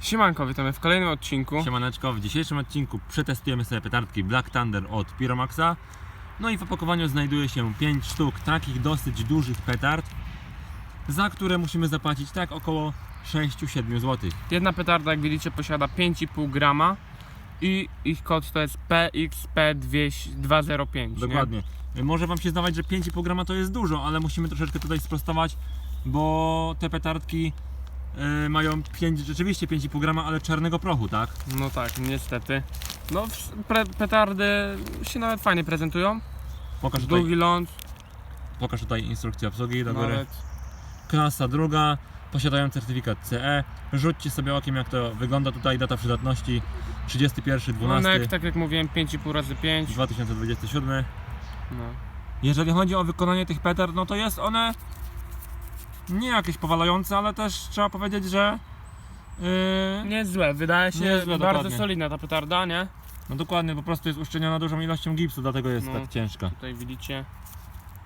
Siemanko, witamy w kolejnym odcinku. Siemaneczko, w dzisiejszym odcinku przetestujemy sobie petardki Black Thunder od Pyromaxa. No i w opakowaniu znajduje się 5 sztuk takich dosyć dużych petard, za które musimy zapłacić tak około 6-7 zł. Jedna petarda, jak widzicie, posiada 5,5 grama i ich kod to jest PXP205. Dokładnie. Może Wam się zdawać, że 5,5 grama to jest dużo, ale musimy troszeczkę tutaj sprostować, bo te petardki y, mają 5, rzeczywiście 5,5 grama, ale czarnego prochu, tak? No tak, niestety. No, w- pre, petardy się nawet fajnie prezentują. Pokaż tutaj, Długi ląd, pokaż tutaj instrukcję obsługi do góry. nawet. Klasa druga, posiadają certyfikat CE. Rzućcie sobie okiem jak to wygląda tutaj, data przydatności 31.12.2027. Łonek, tak jak mówiłem, 5,5 razy 5. No. Jeżeli chodzi o wykonanie tych petard, no to jest one nie jakieś powalające, ale też trzeba powiedzieć, że yy, Nie jest złe, wydaje się Nie jest złe, bardzo dokładnie. solidna ta petarda, nie? no dokładnie, po prostu jest uszczelniona dużą ilością gipsu, dlatego jest No. tak ciężka. Tutaj widzicie.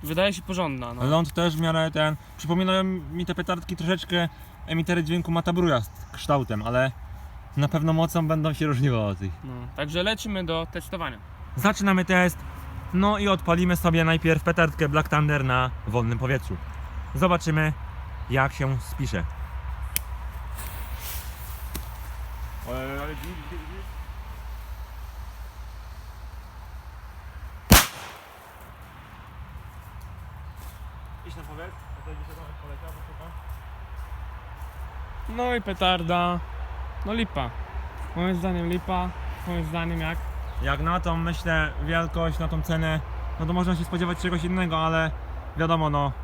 Wydaje się porządna. No. Ląd też w miarę ten, przypominają mi te petardki troszeczkę emitery dźwięku Matabruja z kształtem, ale na pewno mocą będą się różniły od tych. No. Także lecimy do testowania. Zaczynamy test. No i odpalimy sobie najpierw petardkę Black Thunder na wolnym powietrzu. Zobaczymy jak się spisze. Idź na powietrze, No i petarda. No lipa. Moim zdaniem lipa. Moim zdaniem jak? Jak na tą myślę wielkość, na tą cenę, no to można się spodziewać czegoś innego, ale wiadomo no.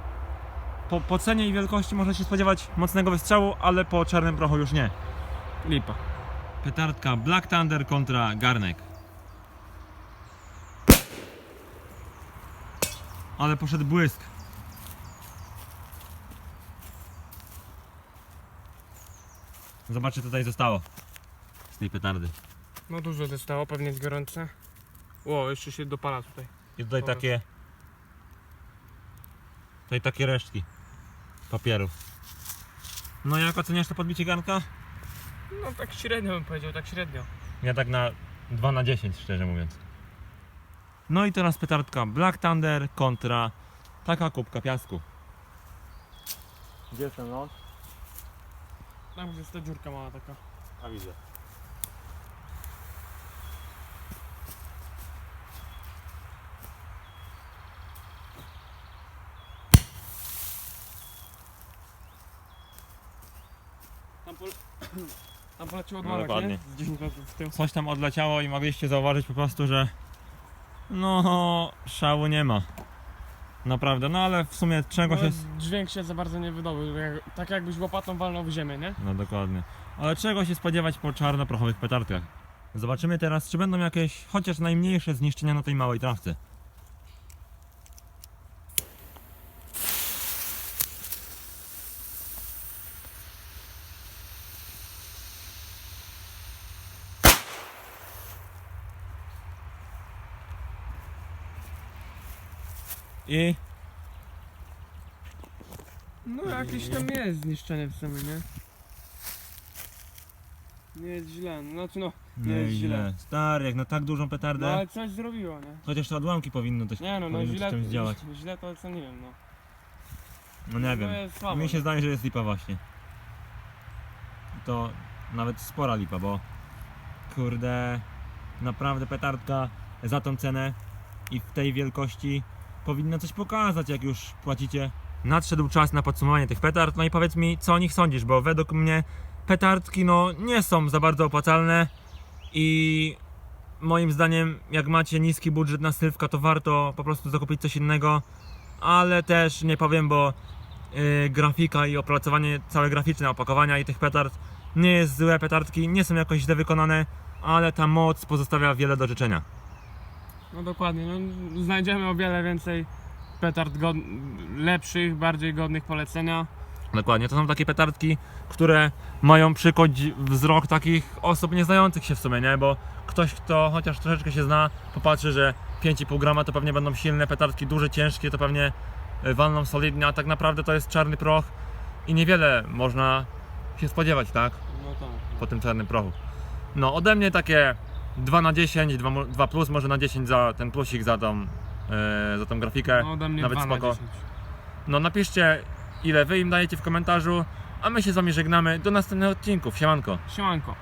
Po, po cenie i wielkości można się spodziewać mocnego wystrzału, ale po czarnym prochu już nie. Lipa. Petardka Black Thunder kontra Garnek. Ale poszedł błysk. Zobaczcie, co tutaj zostało z tej petardy. No dużo zostało, pewnie jest gorące. Ło, jeszcze się dopala tutaj. I tutaj Dobra. takie. Tutaj takie resztki papieru. No jak oceniasz to podbicie garnka? No tak średnio bym powiedział, tak średnio. Ja tak na 2 na 10 szczerze mówiąc. No i teraz petardka Black Thunder kontra taka kubka piasku. Gdzie jest ten ląd? Tam gdzie jest ta dziurka mała taka. A widzę. Tam, pole... Tam poleciło No, dokładnie. nie? Z 10 metrów w tył. Coś tam odleciało i mogliście zauważyć po prostu, że no szału nie ma. Naprawdę, no ale w sumie czegoś jest... dźwięk się za bardzo nie wydobył, tak jakbyś łopatą walnął w ziemię, nie? No dokładnie. Ale czego się spodziewać po czarnoprochowych petardkach? Zobaczymy teraz, czy będą jakieś chociaż najmniejsze zniszczenia na tej małej trawce. I No jakieś tam jest zniszczenie w sumie, nie? Nie jest źle, no znaczy no, nie jest źle. Stary, jak na tak dużą No petardę, ale coś zrobiło, nie? chociaż te odłamki powinno coś Nie no, no powinno źle, coś tam zdziałać. źle to co nie wiem, no. No nie No wiem. jest słabo, Mi się nie? zdaje, że jest lipa właśnie. To nawet spora lipa, bo kurde, naprawdę petardka za tą cenę i w tej wielkości powinna coś pokazać, jak już płacicie. Nadszedł czas na podsumowanie tych petard, no i powiedz mi, co o nich sądzisz, bo według mnie petardki no nie są za bardzo opłacalne i moim zdaniem jak macie niski budżet na sylwka, to warto po prostu zakupić coś innego, ale też nie powiem, bo yy, grafika i opracowanie całe graficzne opakowania i tych petard nie jest złe, petardki nie są jakoś źle wykonane, ale ta moc pozostawia wiele do życzenia. No dokładnie, no, znajdziemy o wiele więcej petard lepszych, bardziej godnych polecenia. Dokładnie, to są takie petardki, które mają przykuć wzrok takich osób nieznających się w sumie, nie? Bo ktoś, kto chociaż troszeczkę się zna, popatrzy, że 5,5 grama to pewnie będą silne petardki, duże, ciężkie, to pewnie y, walną solidnie, a tak naprawdę to jest czarny proch i niewiele można się spodziewać, tak? No No tak. po tym czarnym prochu. No ode mnie takie 2 na 10, 2, mo- 2 plus, może na 10 za ten plusik za tą, e, za tą grafikę. No ode mnie Nawet 2 na spoko. 10. No napiszcie ile wy im dajecie w komentarzu, a my się z wami żegnamy do następnych odcinków. Siemanko. Siemanko.